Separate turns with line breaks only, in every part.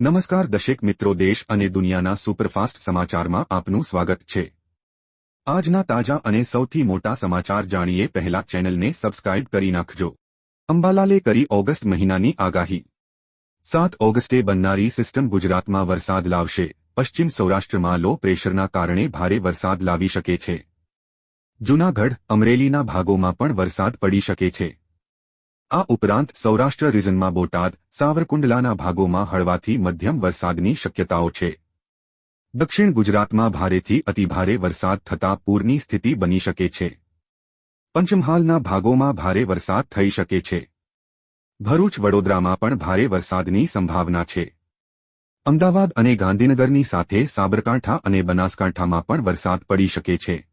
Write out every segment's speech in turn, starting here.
નમસ્કાર દશેક મિત્રો દેશ અને દુનિયાના સુપરફાસ્ટ સમાચારમાં આપનું સ્વાગત છે. આજના તાજા અને સૌથી મોટા સમાચાર જાણીએ પહેલા ચેનલને સબસ્ક્રાઇબ કરી નાખજો. અંબાલાલે કરી ઓગસ્ટ મહિનાની આગાહી. સાત ઓગસ્ટે બનનારી સિસ્ટમ ગુજરાતમાં વરસાદ લાવશે. પશ્ચિમ સૌરાષ્ટ્રમાં લો પ્રેશરના કારણે ભારે વરસાદ લાવી શકે છે. જૂનાગઢ, અમરેલીના ભાગોમાં પણ વરસાદ પડી શકે છે. આ ઉપરાંત સૌરાષ્ટ્ર રીઝનમાં બોટાદ, સાવરકુંડલાના ભાગોમાં હળવાથી મધ્યમ વરસાદની શક્યતાઓ છે. દક્ષિણ ગુજરાતમાં ભારેથી અતિભારે વરસાદ થતાં પૂરની સ્થિતિ બની શકે છે. પંચમહાલના ભાગોમાં ભારે વરસાદ થઈ શકે છે. ભરૂચ વડોદરામાં પણ ભારે વરસાદની સંભાવના છે. અમદાવાદ અને ગાંધીનગરની સાથે સાબરકાંઠા અને બનાસકાંઠામાં પણ વરસાદ પડી શકે છે.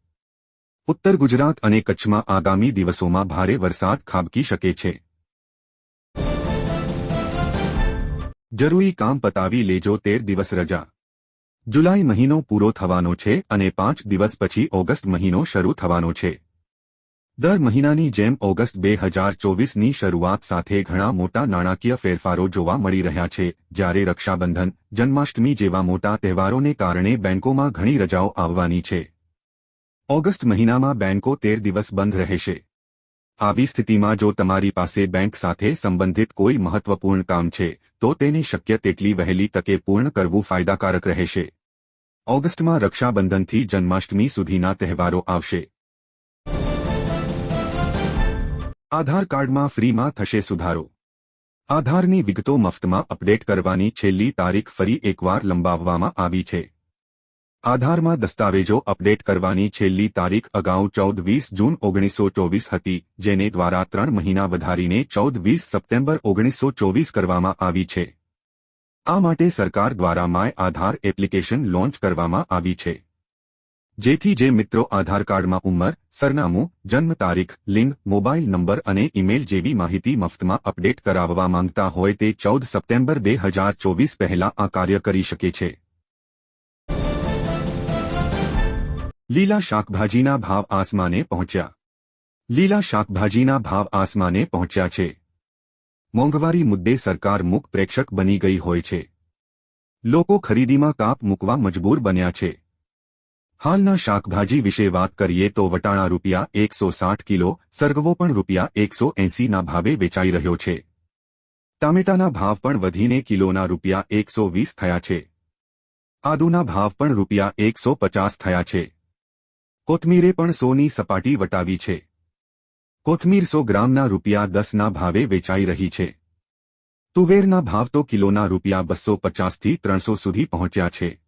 ઉત્તર ગુજરાત અને કચ્છમાં આગામી દિવસોમાં ભારે વરસાદ ખાબકી શકે છે. જરૂરી કામ પતાવી લેજો તેર દિવસ રજા. જુલાઈ મહિનો પૂરો થવાનો છે અને પાંચ દિવસ પછી ઓગસ્ટ મહિનો શરૂ થવાનો છે. દર મહિનાની જેમ ઓગસ્ટ બે હજાર ચોવીસની શરૂઆત સાથે ઘણા મોટા નાણાકીય ફેરફારો જોવા મળી રહ્યા છે, જ્યારે રક્ષાબંધન, જન્માષ્ટમી જેવા મોટા તહેવારોને કારણે બેંકોમાં ઘણી રજાઓ આવવાની છે. ઓગસ્ટ મહિનામાં બેંકો તેર દિવસ બંધ રહેશે. આવી સ્થિતિમાં જો તમારી પાસે બેંક સાથે સંબંધિત કોઈ મહત્વપૂર્ણ કામ છે, તો તેને શક્ય તેટલી વહેલી તકે પૂર્ણ કરવું ફાયદાકારક રહેશે. ઓગસ્ટમાં રક્ષાબંધનથી જન્માષ્ટમી સુધીના તહેવારો આવશે. આધાર કાર્ડમાં ફ્રીમાં થશે સુધારો. આધારની વિગતો મફતમાં અપડેટ કરવાની છેલ્લી તારીખ ફરી એકવાર લંબાવવામાં આવી છે. આધારમાં દસ્તાવેજો અપડેટ કરવાની છેલ્લી તારીખ અગાઉ ચૌદ વીસ જૂન ઓગણીસો ચોવીસ હતી, જેને દ્વારા ત્રણ મહિના વધારીને ચૌદ વીસ સપ્ટેમ્બર ઓગણીસો ચોવીસ કરવામાં આવી છે. આ માટે સરકાર દ્વારા માય આધાર એપ્લિકેશન લોન્ચ કરવામાં આવી છે. જેથી જે મિત્રો આધાર કાર્ડમાં ઉંમર, સરનામું, જન્મ તારીખ, લિંગ, મોબાઈલ નંબર અને ઇમેલ જેવી માહિતી મફતમાં અપડેટ કરાવવા માંગતા હોય તે ચૌદ સપ્ટેમ્બર બે હજાર ચોવીસ પહેલા આ કાર્ય કરી શકે છે. લીલા શાકભાજીના ભાવ આસમાને પહોંચ્યા. લીલા શાકભાજીના ભાવ આસમાને પહોંચ્યા છે. મોંઘવારી મુદ્દે સરકાર મુક પ્રેક્ષક બની ગઈ હોય છે. લોકો ખરીદીમાં કાપ મૂકવા મજબૂર બન્યા છે. હાલના શાકભાજી વિશે વાત કરીએ તો વટાણા રૂપિયા એકસો કિલો, સરગવો પણ રૂપિયા એકસો એંસીના ભાવે વેચાઈ રહ્યો છે. ટામેટાના ભાવ પણ વધીને કિલોના રૂપિયા એકસો થયા છે. આદુના ભાવ પણ રૂપિયા એકસો થયા છે. કોથમીરે પણ સોની સપાટી વટાવી છે. કોથમીર સો ગ્રામના રૂપિયા દસના ભાવે વેચાઈ રહી છે. તુવેરના ભાવ તો કિલોના રૂપિયા બસો પચાસથી ત્રણસો સુધી પહોંચ્યા છે.